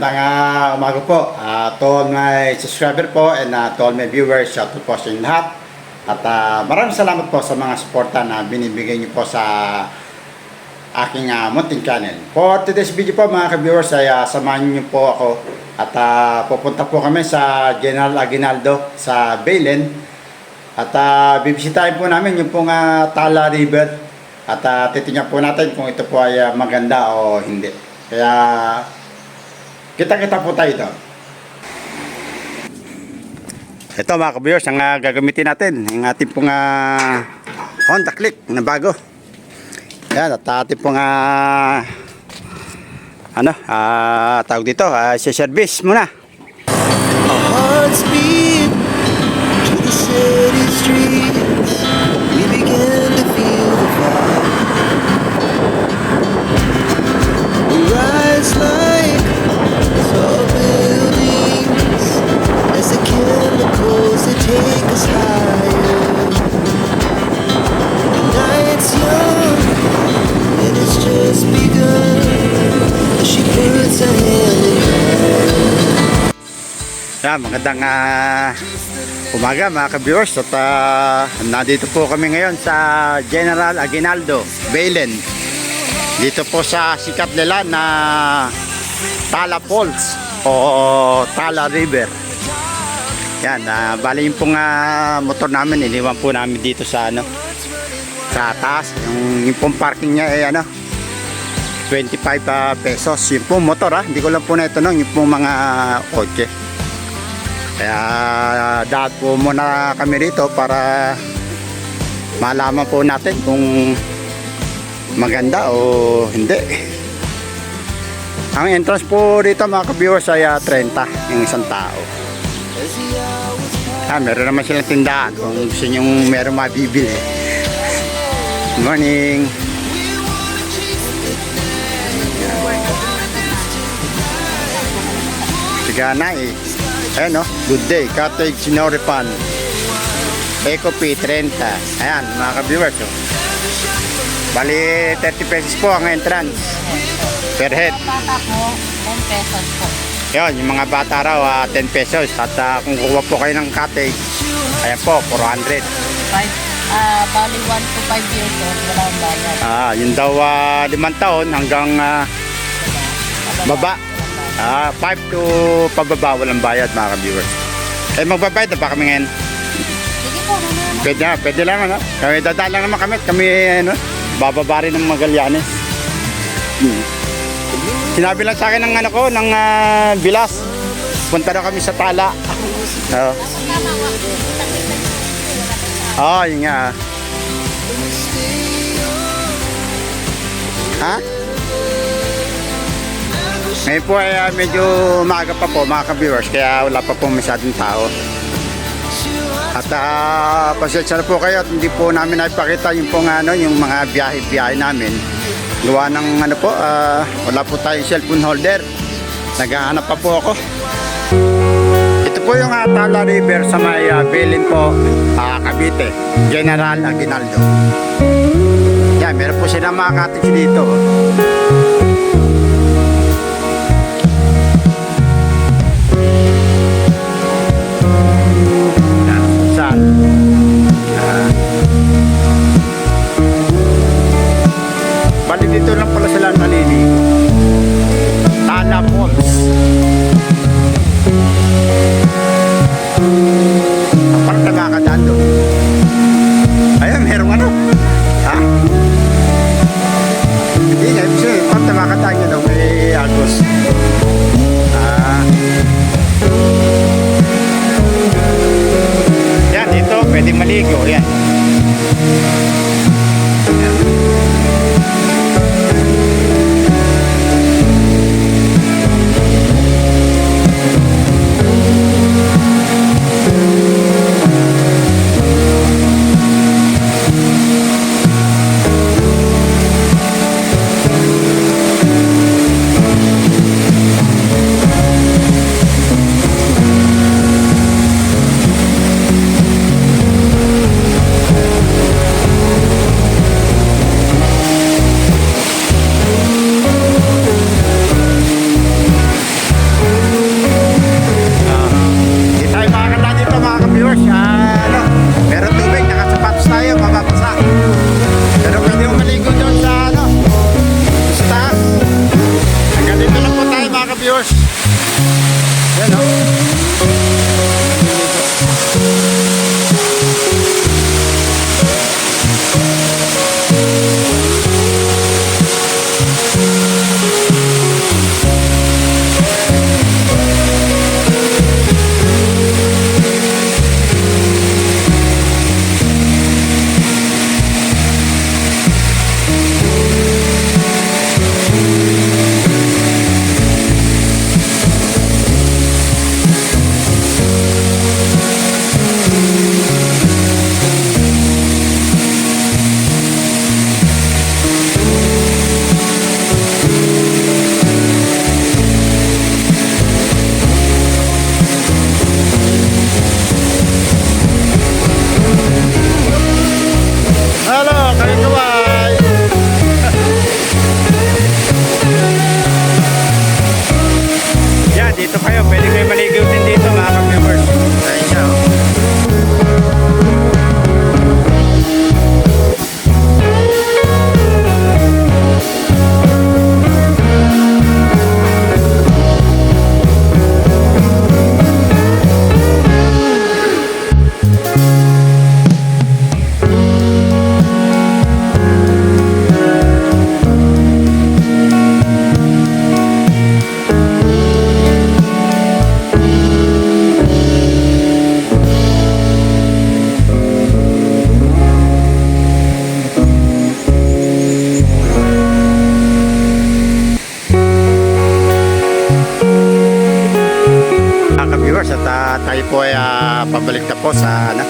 Magandang uh, umaga po. Uh, to all my subscriber po and uh, to all my viewers, shout out po sa inyong lahat. At uh, maraming salamat po sa mga suporta na binibigay niyo po sa aking uh, munting channel. For today's video po mga ka-viewers ay uh, samahan niyo po ako at uh, pupunta po kami sa General Aguinaldo sa Bailen at uh, bibisitahin po namin yung pong uh, Tala River at uh, titingnan po natin kung ito po ay uh, maganda o hindi. Kaya kita-kita po tayo ito. Ito mga ka-viewers, ang uh, gagamitin natin, yung ating pong uh, Honda Click na bago. Yan, at ating pong uh, ano, ah tawag dito, uh, service muna. Our hearts beat to the city streets. Yan, magandang ah, umaga mga ka-viewers at ah, nandito po kami ngayon sa General Aguinaldo, Bailen. Dito po sa sikat nila na Tala Falls o Tala River. Yan, ah, bali yung pong ah, motor namin, iniwan po namin dito sa ano, sa taas. Yung, yung pong parking niya ay ano, 25 ah, pesos. Yung pong motor ah, hindi ko lang po na ito yung pong mga kotse. Kaya dahil po muna kami rito para malaman po natin kung maganda o hindi. Ang entrance po dito mga ka-viewers ay ah, 30 yung isang tao. Ah, meron naman silang tindahan kung gusto nyo meron mabibili. Good morning. Sigana eh. Ayan no, good day. Cottage Sinoripan. Eco P 30. Ayan, mga ka-viewers. Oh. Bali, 30 pesos po ang entrance. Per head. bata po, 10 pesos po. Yun, yung mga bata raw, ah, 10 pesos. At ah, kung kuha po kayo ng cottage, ayan po, 400. 5, ah, bali 1 to 5 years old, wala ang bayad. Ah, yun daw, ah, limang taon hanggang ah, baba. Ah, 5 to pababa, walang bayad mga ka-viewers. Eh, magbabayad na ba kami ngayon? Sige po, mamaya. Pwede na, pwede lang ano. Kami dadaan lang naman kami. Kami ano, bababa rin ng Magallanes. Hmm. Sinabi lang sa akin ng ano ko, ng ah, Bilas. Punta na kami sa Tala. Oo. Oh, yun nga. Ha? Ngayon po ay ah, medyo maaga pa po mga ka-viewers kaya wala pa po masyadong tao. At uh, pasensya na po kayo at hindi po namin naipakita yung pong ano, yung mga biyahe-biyahe namin. Gawa ng ano po, ah, wala po tayong cellphone holder. Naghahanap pa po ako. Ito po yung uh, River sa may uh, Bilin po, ah, Cavite, General Aguinaldo. Yan, meron po silang mga cottage dito. Pwede maligo. Yan. dito kayo, pwede kayo maligo. Ah, pabalik na po sa ano.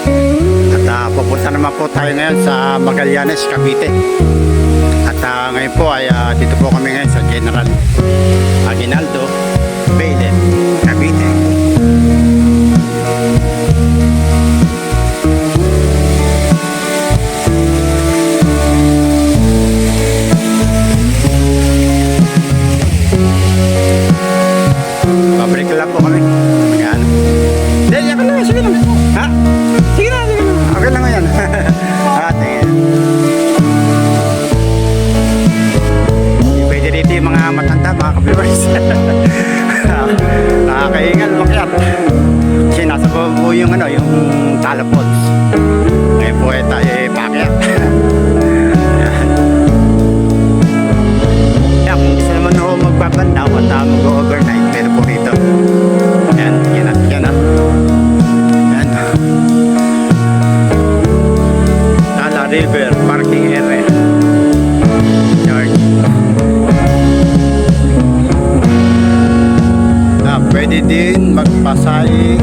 At ah, pupunta naman po tayo ngayon sa Magallanes, Cavite. At ah, ngayon po ay ah, dito po kami ngayon sa General magpasaing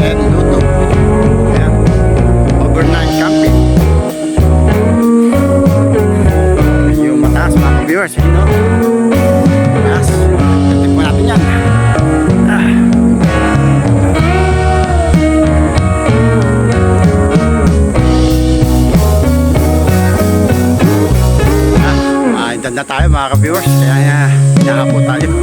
and luto. Yan. Overnight camping. Yung mataas mga viewers, yun no? Mataas. Tingnan po natin yan. Ah. Ah, na tayo mga ka-viewers. Kaya uh, po tayo.